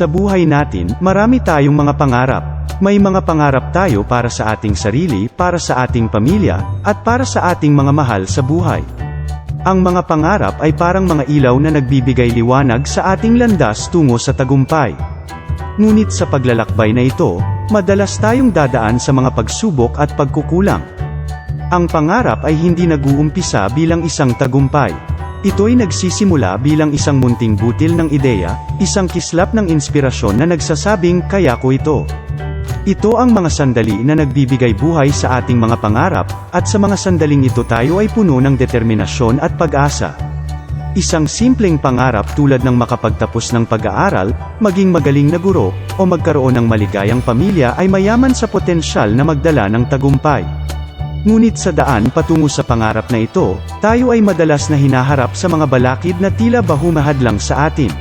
Sa buhay natin, marami tayong mga pangarap. May mga pangarap tayo para sa ating sarili, para sa ating pamilya, at para sa ating mga mahal sa buhay. Ang mga pangarap ay parang mga ilaw na nagbibigay liwanag sa ating landas tungo sa tagumpay. Ngunit sa paglalakbay na ito, madalas tayong dadaan sa mga pagsubok at pagkukulang. Ang pangarap ay hindi nag-uumpisa bilang isang tagumpay. Ito'y nagsisimula bilang isang munting butil ng ideya, isang kislap ng inspirasyon na nagsasabing, kaya ko ito. Ito ang mga sandali na nagbibigay buhay sa ating mga pangarap, at sa mga sandaling ito tayo ay puno ng determinasyon at pag-asa. Isang simpleng pangarap tulad ng makapagtapos ng pag-aaral, maging magaling na guro, o magkaroon ng maligayang pamilya ay mayaman sa potensyal na magdala ng tagumpay. Ngunit sa daan patungo sa pangarap na ito, tayo ay madalas na hinaharap sa mga balakid na tila ba humahadlang sa atin.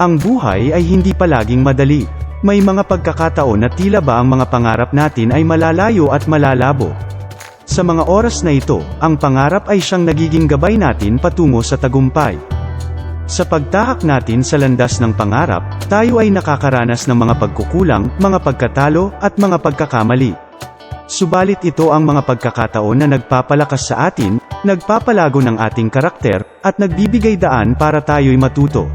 Ang buhay ay hindi palaging madali. May mga pagkakataon na tila ba ang mga pangarap natin ay malalayo at malalabo. Sa mga oras na ito, ang pangarap ay siyang nagiging gabay natin patungo sa tagumpay. Sa pagtahak natin sa landas ng pangarap, tayo ay nakakaranas ng mga pagkukulang, mga pagkatalo, at mga pagkakamali. Subalit ito ang mga pagkakataon na nagpapalakas sa atin, nagpapalago ng ating karakter, at nagbibigay daan para tayo'y matuto.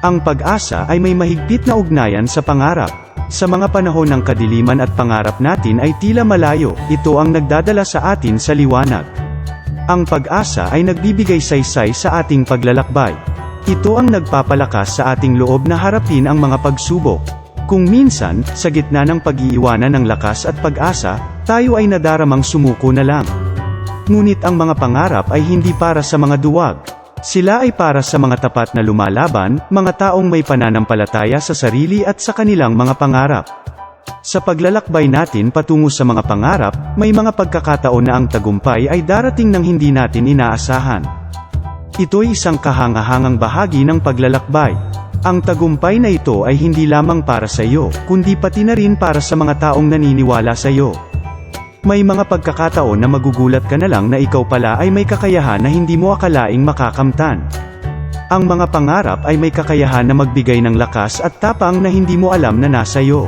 Ang pag-asa ay may mahigpit na ugnayan sa pangarap. Sa mga panahon ng kadiliman at pangarap natin ay tila malayo, ito ang nagdadala sa atin sa liwanag. Ang pag-asa ay nagbibigay saysay sa ating paglalakbay. Ito ang nagpapalakas sa ating loob na harapin ang mga pagsubok. Kung minsan, sa gitna ng pag-iiwanan ng lakas at pag-asa, tayo ay nadaramang sumuko na lang. Ngunit ang mga pangarap ay hindi para sa mga duwag. Sila ay para sa mga tapat na lumalaban, mga taong may pananampalataya sa sarili at sa kanilang mga pangarap. Sa paglalakbay natin patungo sa mga pangarap, may mga pagkakataon na ang tagumpay ay darating ng hindi natin inaasahan. Ito'y isang kahangahangang bahagi ng paglalakbay. Ang tagumpay na ito ay hindi lamang para sa iyo, kundi pati na rin para sa mga taong naniniwala sa iyo. May mga pagkakataon na magugulat ka na lang na ikaw pala ay may kakayahan na hindi mo akalaing makakamtan. Ang mga pangarap ay may kakayahan na magbigay ng lakas at tapang na hindi mo alam na nasa iyo.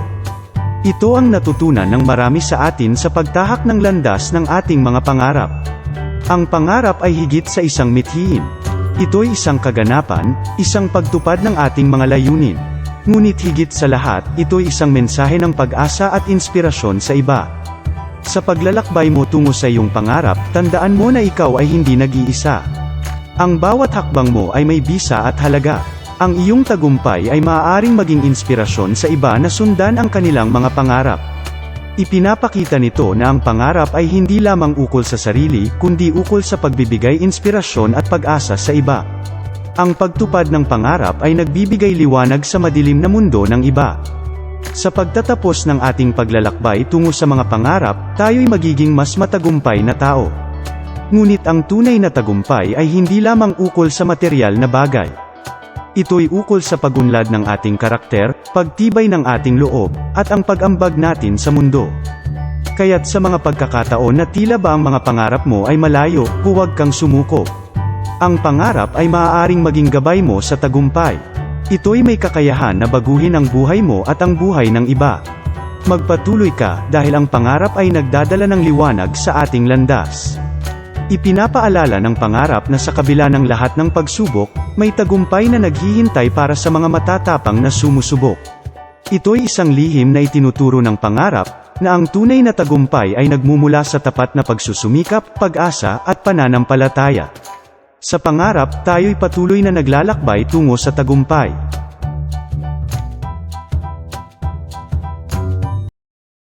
Ito ang natutunan ng marami sa atin sa pagtahak ng landas ng ating mga pangarap. Ang pangarap ay higit sa isang mithiin. Ito'y isang kaganapan, isang pagtupad ng ating mga layunin. Ngunit higit sa lahat, ito'y isang mensahe ng pag-asa at inspirasyon sa iba. Sa paglalakbay mo tungo sa iyong pangarap, tandaan mo na ikaw ay hindi nag-iisa. Ang bawat hakbang mo ay may bisa at halaga. Ang iyong tagumpay ay maaaring maging inspirasyon sa iba na sundan ang kanilang mga pangarap. Ipinapakita nito na ang pangarap ay hindi lamang ukol sa sarili, kundi ukol sa pagbibigay inspirasyon at pag-asa sa iba. Ang pagtupad ng pangarap ay nagbibigay liwanag sa madilim na mundo ng iba. Sa pagtatapos ng ating paglalakbay tungo sa mga pangarap, tayo'y magiging mas matagumpay na tao. Ngunit ang tunay na tagumpay ay hindi lamang ukol sa material na bagay. Ito'y ukol sa pagunlad ng ating karakter, pagtibay ng ating loob, at ang pag-ambag natin sa mundo. Kaya't sa mga pagkakataon na tila ba ang mga pangarap mo ay malayo, huwag kang sumuko. Ang pangarap ay maaaring maging gabay mo sa tagumpay. Ito'y may kakayahan na baguhin ang buhay mo at ang buhay ng iba. Magpatuloy ka, dahil ang pangarap ay nagdadala ng liwanag sa ating landas. Ipinapaalala ng pangarap na sa kabila ng lahat ng pagsubok, may tagumpay na naghihintay para sa mga matatapang na sumusubok. Ito'y isang lihim na itinuturo ng pangarap, na ang tunay na tagumpay ay nagmumula sa tapat na pagsusumikap, pag-asa, at pananampalataya. Sa pangarap, tayo'y patuloy na naglalakbay tungo sa tagumpay.